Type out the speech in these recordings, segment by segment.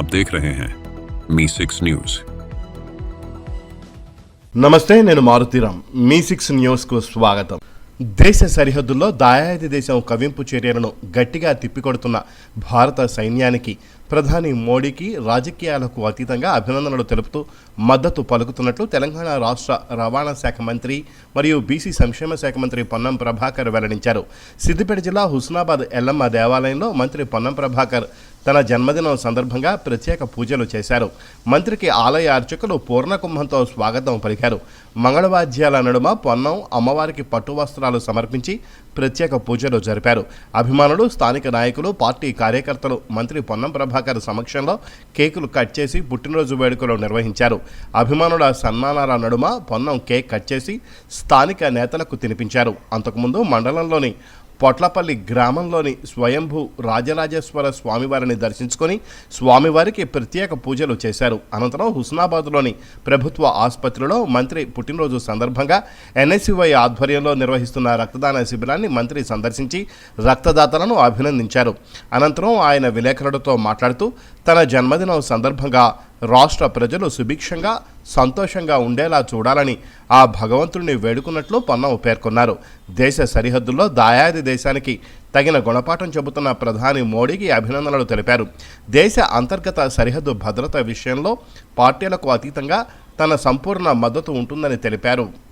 आप देख रहे हैं मी सिक्स न्यूज నమస్తే నేను మారుతీరామ్ మీ సిక్స్ న్యూస్కు స్వాగతం దేశ సరిహద్దుల్లో దాయాది దేశం కవింపు చర్యలను గట్టిగా తిప్పికొడుతున్న భారత సైన్యానికి ప్రధాని మోడీకి రాజకీయాలకు అతీతంగా అభినందనలు తెలుపుతూ మద్దతు పలుకుతున్నట్లు తెలంగాణ రాష్ట్ర రవాణా శాఖ మంత్రి మరియు బీసీ సంక్షేమ శాఖ మంత్రి పొన్నం ప్రభాకర్ వెల్లడించారు. సిద్దిపేట జిల్లా హుస్నాబాద్ ఎల్లమ్మ దేవాలయంలో మంత్రి పొన్నం ప్రభాకర్ తన జన్మదినం సందర్భంగా ప్రత్యేక పూజలు చేశారు. మంత్రికి ఆలయ అర్చకులు పూర్ణకుంభంతో స్వాగతం పలికారు. మంగళవాద్యాల నడుమ పొన్నం అమ్మవారికి పట్టు వస్త్రాలు సమర్పించి ప్రత్యేక పూజలు జరిపారు. అభిమానులు స్థానిక నాయకులు పార్టీ కార్యకర్తలు మంత్రి పొన్నం ప్రభాకర్ సమక్షంలో కేకులు కట్ చేసి పుట్టినరోజు వేడుకలు నిర్వహించారు. అభిమానుల సన్మానాల నడుమ పొన్నం కేక్ కట్ చేసి స్థానిక నేతలకు తినిపించారు. అంతకుముందు మండలంలోని పొట్లపల్లి గ్రామంలోని స్వయంభూ రాజరాజేశ్వర స్వామివారిని దర్శించుకొని స్వామివారికి ప్రత్యేక పూజలు చేశారు. అనంతరం హుస్నాబాద్లోని ప్రభుత్వ ఆసుపత్రిలో మంత్రి పుట్టినరోజు సందర్భంగా ఎన్ఎస్యువై ఆధ్వర్యంలో నిర్వహిస్తున్న రక్తదాన శిబిరాన్ని మంత్రి సందర్శించి రక్తదాతలను అభినందించారు. అనంతరం ఆయన విలేకరులతో మాట్లాడుతూ తన జన్మదినం సందర్భంగా రాష్ట్ర ప్రజలు సుభిక్షంగా సంతోషంగా ఉండేలా చూడాలని ఆ భగవంతుడిని వేడుకున్నట్లు పొన్నం పేర్కొన్నారు. దేశ సరిహద్దుల్లో దాయాది దేశానికి తగిన గుణపాఠం చెబుతున్న ప్రధాని మోడీకి అభినందనలు తెలిపారు. దేశ అంతర్గత సరిహద్దు భద్రత విషయంలో పార్టీలకు అతీతంగా తన సంపూర్ణ మద్దతు ఉంటుందని తెలిపారు.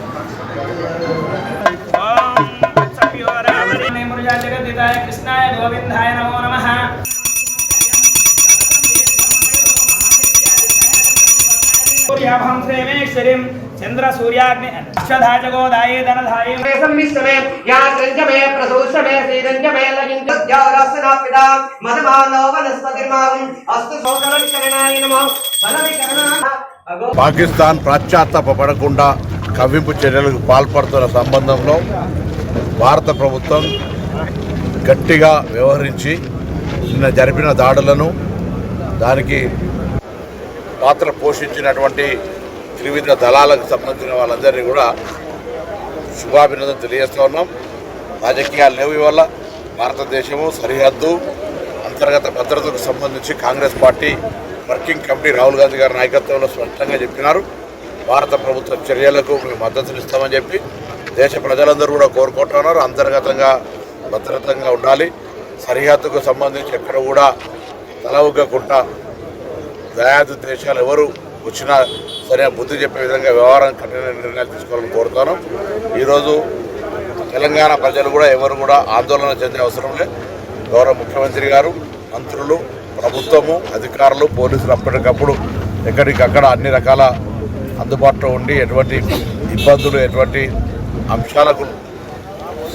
పాకిస్తాన్ పశ్చాత్తాపడకుండా కవ్వింపు చర్యలకు పాల్పడుతున్న సంబంధంలో భారత ప్రభుత్వం గట్టిగా వ్యవహరించి నిన్న జరిపిన దాడులను దానికి పాత్ర పోషించినటువంటి త్రివిధ దళాలకు సంబంధించిన వాళ్ళందరినీ కూడా శుభాభినందన తెలియజేస్తూ ఉన్నాం. రాజకీయాలు లేవు ఇవల్ల భారతదేశము సరిహద్దు అంతర్గత భద్రతకు సంబంధించి Congress party working committee Rahul Gandhi గారి నాయకత్వంలో స్పష్టంగా చెప్పినారు. భారత ప్రభుత్వ చర్యలకు మేము మద్దతునిస్తామని చెప్పి దేశ ప్రజలందరూ కూడా కోరుకుంటున్నారు. అంతర్గతంగా భద్రతంగా ఉండాలి. సరిహద్దుకు సంబంధించి ఎక్కడ కూడా తల ఉగ్గకుండా దయాదు దేశాలు ఎవరు వచ్చినా సరే బుద్ధి చెప్పే విధంగా వ్యవహారం కఠిన నిర్ణయాలు తీసుకోవాలని కోరుతాను. ఈరోజు తెలంగాణ ప్రజలు కూడా ఎవరు కూడా ఆందోళన చెందే అవసరం లేదు. గౌరవ ముఖ్యమంత్రి గారు మంత్రులు ప్రభుత్వము అధికారులు పోలీసులు అప్పటికప్పుడు ఎక్కడికక్కడ అన్ని రకాల అందుబాటులో ఉండి ఎటువంటి ఇబ్బందులు ఎటువంటి అంశాలకు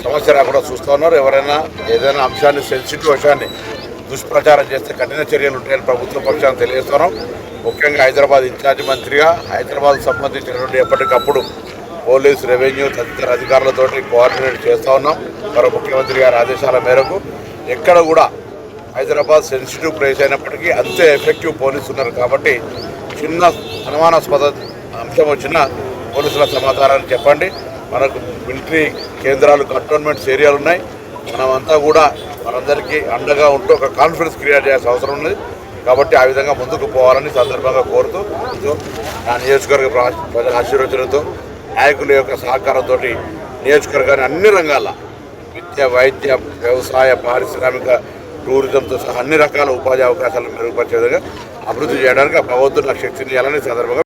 సమస్య రాకుండా చూస్తూ ఉన్నారు. ఎవరైనా ఏదైనా అంశాన్ని సెన్సిటివ్ అంశాన్ని దుష్ప్రచారం చేస్తే కఠిన చర్యలు ఉంటాయని ప్రభుత్వ పక్షాన్ని తెలియజేస్తున్నాం. ముఖ్యంగా హైదరాబాద్ ఇన్ఛార్జ్ మంత్రిగా హైదరాబాద్ సంబంధించినటువంటి ఎప్పటికప్పుడు పోలీస్ రెవెన్యూ తదితర అధికారులతోటి కోఆర్డినేట్ చేస్తూ ఉన్నాం. మరో ముఖ్యమంత్రి గారి ఆదేశాల మేరకు ఎక్కడ కూడా హైదరాబాద్ సెన్సిటివ్ ప్లేస్ అయినప్పటికీ అంతే ఎఫెక్టివ్ పోలీసు ఉన్నారు కాబట్టి చిన్న అనుమానాస్పద అంశం వచ్చిన పోలీసుల సమాచారాన్ని చెప్పండి. మనకు మిలిటరీ కేంద్రాలు కంటోన్మెంట్స్ ఏరియాలు ఉన్నాయి. మనమంతా కూడా మనందరికీ అండగా ఉంటూ ఒక కాన్ఫిడెన్స్ క్రియేట్ చేయాల్సిన అవసరం ఉంది కాబట్టి ఆ విధంగా ముందుకు పోవాలని సందర్భంగా కోరుతూ నా నియోజకవర్గ ప్రజల ఆశీర్వచనంతో నాయకుల యొక్క సహకారంతో నియోజకవర్గాన్ని అన్ని రంగాల విద్య వైద్య వ్యవసాయ పారిశ్రామిక టూరిజంతో సహా అన్ని రకాల ఉపాధి అవకాశాలను మెరుగుపరిచే విధంగా అభివృద్ధి చేయడానికి ఆ భగవంతుడు నాకు శక్తిని ఇవ్వాలని సందర్భంగా